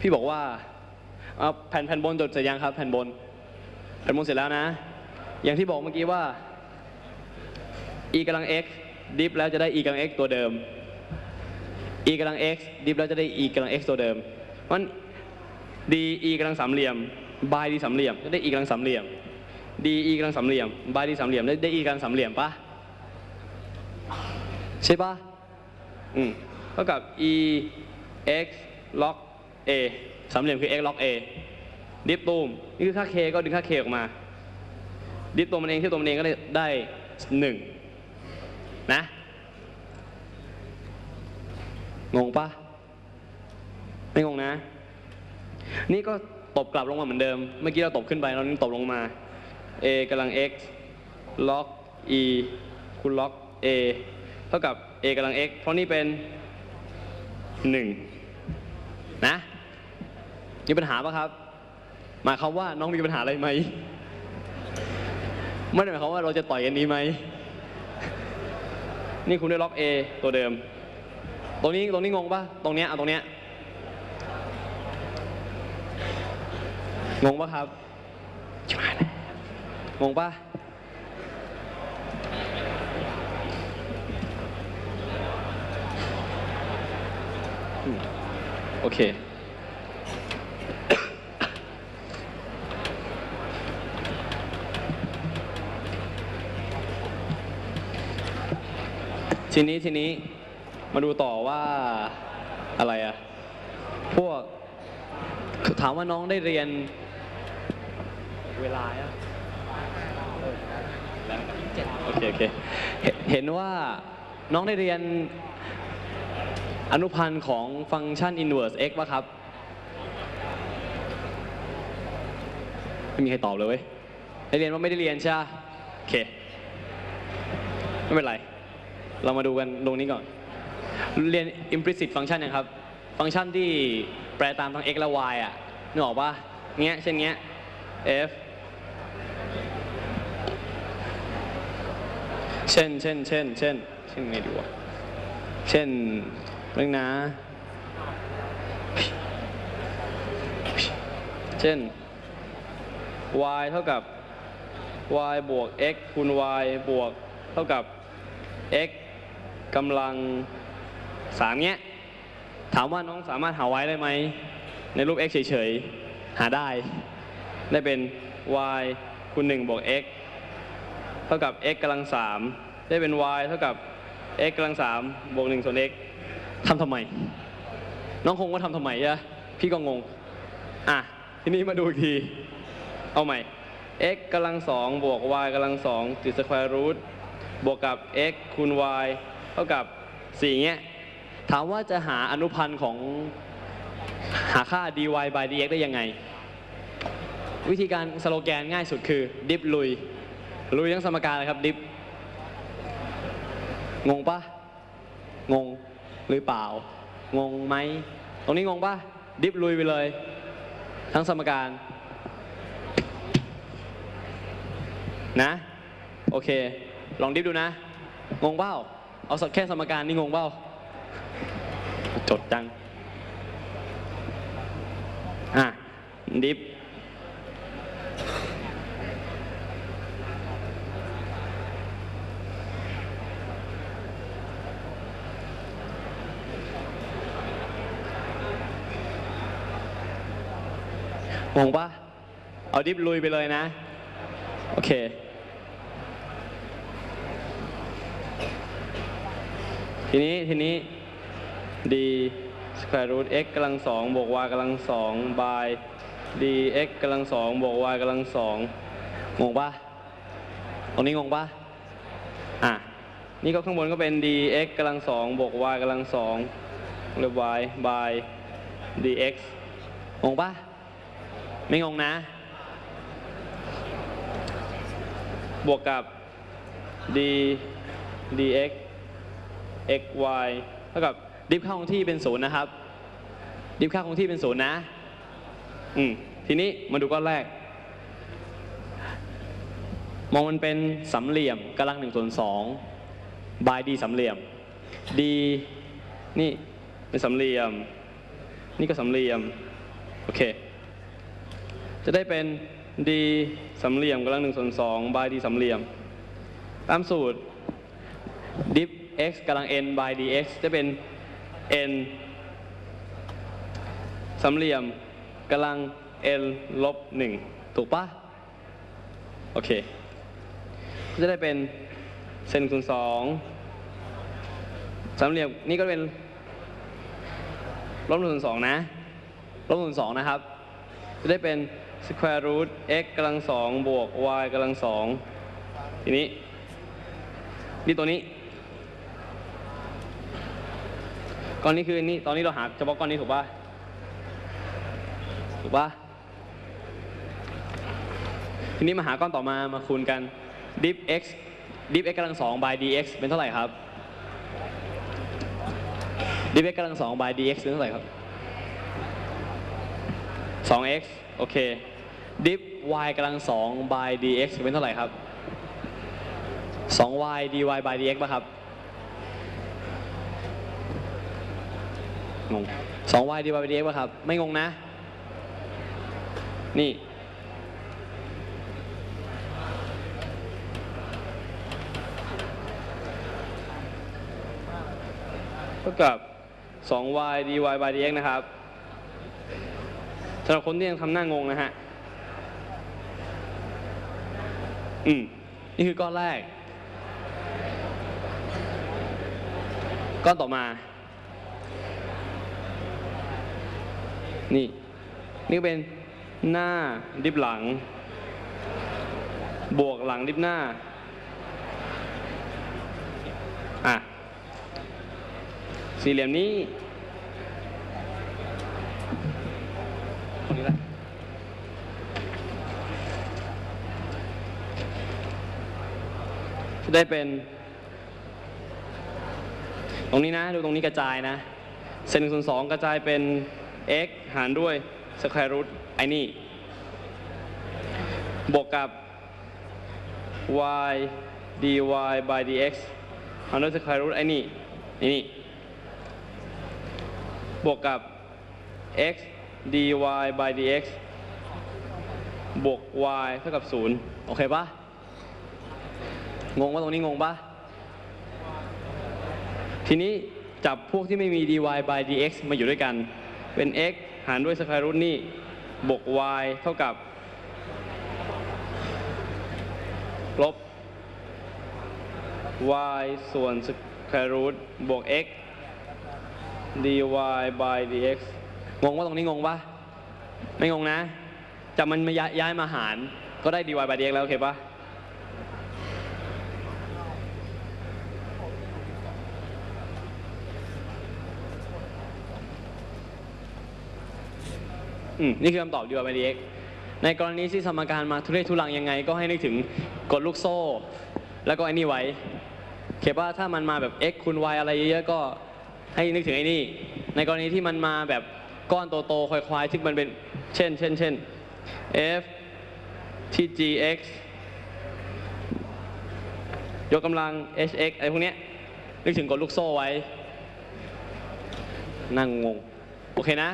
พี่บอกว่าเอาแผ่นแผ่นบนจดเสร็จยังครับ แผ่นบน แผ่นบนเสร็จแล้วนะ อย่างที่บอกเมื่อกี้ว่า e กำลัง x ดิฟแล้วจะได้ e กำลัง x ตัวเดิม e กำลัง x ดิฟแล้วจะได้ e กำลัง x ตัวเดิมมัน d e กำลังสามเหลี่ยม by d สามเหลี่ยมจะได้ e กำลังสามเหลี่ยม d e กำลังสามเหลี่ยม by d สามเหลี่ยมได้ได้ e กำลังสามเหลี่ยมปะใช่ปะอืมเท่ากับ e x log a สามเหลี่ยมคือ x log a ดิฟตูมนี่คือค่า k ก็ดึงค่า k ออกมา ดิฟตัวมันเองที่ตัวมันเองก็ได้ได้หนึ่งนะงงปะไม่งงนะ นี่ก็ตบกลับลงมาเหมือนเดิม เมื่อกี้เราตบขึ้นไปเรานี่ตบลงมา a กำลัง x log e คูณ log a เท่ากับ a กำลัง x เพราะนี่เป็น 1 นะมีปัญหาปะครับ หมายความว่าน้องมีปัญหาอะไรไหมไม่ได้หมายความว่าเราจะต่อยกันดีไหมนี่คุณได้ล็อก A ตัวเดิม ตรงนี้ตรงนี้งงปะตรงเนี้ยเอาตรงเนี้ยงงปะครับงงปะ โอเค ทีนี้ทีนี้มาดูต่อว่าอะไรอะพวกถามว่าน้องได้เรียนเวลาอะโอเคโอเค เห็นเห็นว่าน้องได้เรียน อนุพันธ์ของฟังก์ชัน inverse x ป่ะครับ ไม่มีใครตอบเลยเว้ยได้เรียนว่าไม่ได้เรียนใช่โอเค ไม่เป็นไร เรามาดูกันตรงนี้ก่อน เรียน implicit function นะครับ ฟังก์ชันที่แปลตามทั้ง x และ y อะนึกออกปะเงี้ย เช่นเงี้ย f เช่น เช่น เช่น เช่น เช่นไงดีวะ เช่น เรื่องนะ เช่น y เท่ากับ y บวก x คูณ y บวก เท่ากับ x กำลังสามเนี้ย ถามว่าน้องสามารถหา y ได้ไหม ในรูป x เฉยๆ หาได้ ได้เป็น y คูณ1บวก x เท่ากับ x กำลังสามได้เป็น y เท่ากับ x กำลังสามบวก1ส่วน x ทำทำไม น้องคงว่าทำทำไมอะพี่ก็งง อะ ทีนี้มาดูอีกที เอาใหม่ x กำลังสองบวก y กำลังสองติดสแควร์รูทบวกกับ x คูณ y เท่ากับ4เงี้ย ถามว่าจะหาอนุพันธ์ของหาค่า dy by dx ได้ยังไง วิธีการสโลแกนง่ายสุดคือ ดิฟลุย ลุยทั้งสมการเลยครับ ดิฟ งงปะงง หรือเปล่า งงไหม ตรงนี้งงปะดิฟลุยไปเลย ทั้งสมการ นะ โอเค ลองดิฟดูนะ งงเปล่าเอาสักแค่สมการนี่งงเปล่าจดจัง อะ ดิฟ งงปะเอาดิฟลุยไปเลยนะ โอเค ทีนี้ ทีนี้ d square root x กำลังสองบวก y กำลังสอง by d x กำลังสองบวก y กำลังสองงงปะตรงนี้งงปะอะ นี่ก็ข้างบนก็เป็น d x กำลังสองบวก y กำลังสองหรือ y by dx งงปะ ไม่งงนะ บวกกับ d dx x y เท่ากับดิฟค่าคงที่เป็นศูนย์นะครับ ดิฟค่าคงที่เป็นศูนย์นะ อืม ทีนี้มาดูก้อนแรก มองมันเป็นสามเหลี่ยมกำลังหนึ่งส่วนสองบายดีสามเหลี่ยม d นี่เป็นสามเหลี่ยม นี่ก็สามเหลี่ยม โอเค จะได้เป็น d สามเหลี่ยมกำลังหนึ่งส่วนสอง by d สามเหลี่ยม ตามสูตร diff x กำลัง n by dx จะเป็น n สามเหลี่ยมกำลัง n ลบหนึ่งถูกปะโอเค จะได้เป็นเซนคูณสองสามเหลี่ยมนี่ก็เป็นลบหนึ่งส่วนสองนะลบหนึ่งส่วนสองนะครับ จะได้เป็น square root x กำลังสองบวก y กำลังสองทีนี้ นี่ตัวนี้ก้อนนี้คือนี่ตอนนี้เราหาเฉพาะก้อนนี้ถูกป่ะถูกป่ะทีนี้มาหาก้อนต่อมามาคูณกัน diff x diff x กำลังสอง by dx เป็นเท่าไหร่ครับ diff x กำลังสอง by dx เป็นเท่าไหร่ครับ 2x โอเค diff y กำลังสอง by dx เป็นเท่าไหร่ครับ 2y dy by dx ป่ะครับงง 2y dy by dx ป่ะครับ ไม่งงนะ นี่ เท่ากับ 2y dy by dx นะครับสำหรับคนที่ยังทำหน้างงนะฮะ อืมนี่คือก้อนแรก ก้อนต่อมา นี่ นี่เป็นหน้าดิบหลัง บวกหลังดิบหน้า อะ สี่เหลี่ยมนี้ตรงนี้ละจะ ได้เป็น ตรงนี้นะ ดูตรงนี้กระจายนะเซนหนึ่งส่วนสองกระจายเป็น x หารด้วย square root ไอ้นี่ บวกกับ y dy by dx หารด้วย square root ไอ้นี่ไอ้นี่ บวกกับ x dy by dx บวก y เท่ากับ 0 โอเคปะ งงว่าตรงนี้งงปะทีนี้จับพวกที่ไม่มี dy by dx มาอยู่ด้วยกัน เป็น x หารด้วย square root นี่ บวก y เท่ากับ ลบ y ส่วน square root บวก x dy by dx งงว่าตรงนี้งงปะไม่งงนะจับมันมาย้ายย้ายมาหารก็ได้ dy by dx แล้วโอเคปะ อืมนี่คือคำตอบ dy by dx ในกรณีที่สมการมาทุเรศทุลังยังไง ก็ให้นึกถึงกฎลูกโซ่ แล้วก็ไอ้นี่ไว้เขียนว่าถ้ามันมาแบบ x คูณ y อะไรเยอะๆก็ให้นึกถึงไอ้นี่ ในกรณีที่มันมาแบบก้อนโตๆควายๆที่มันเป็นเช่น เช่น เช่น f ที่ gx ยกกำลัง hx อะไรพวกเนี้ยนึกถึงกฎลูกโซ่ไว้ นั่งงง โอเคนะ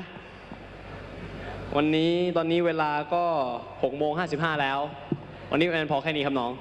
วันนี้ตอนนี้เวลาก็6โมง55 แล้ว วันนี้เป็นพอแค่นี้ครับน้อง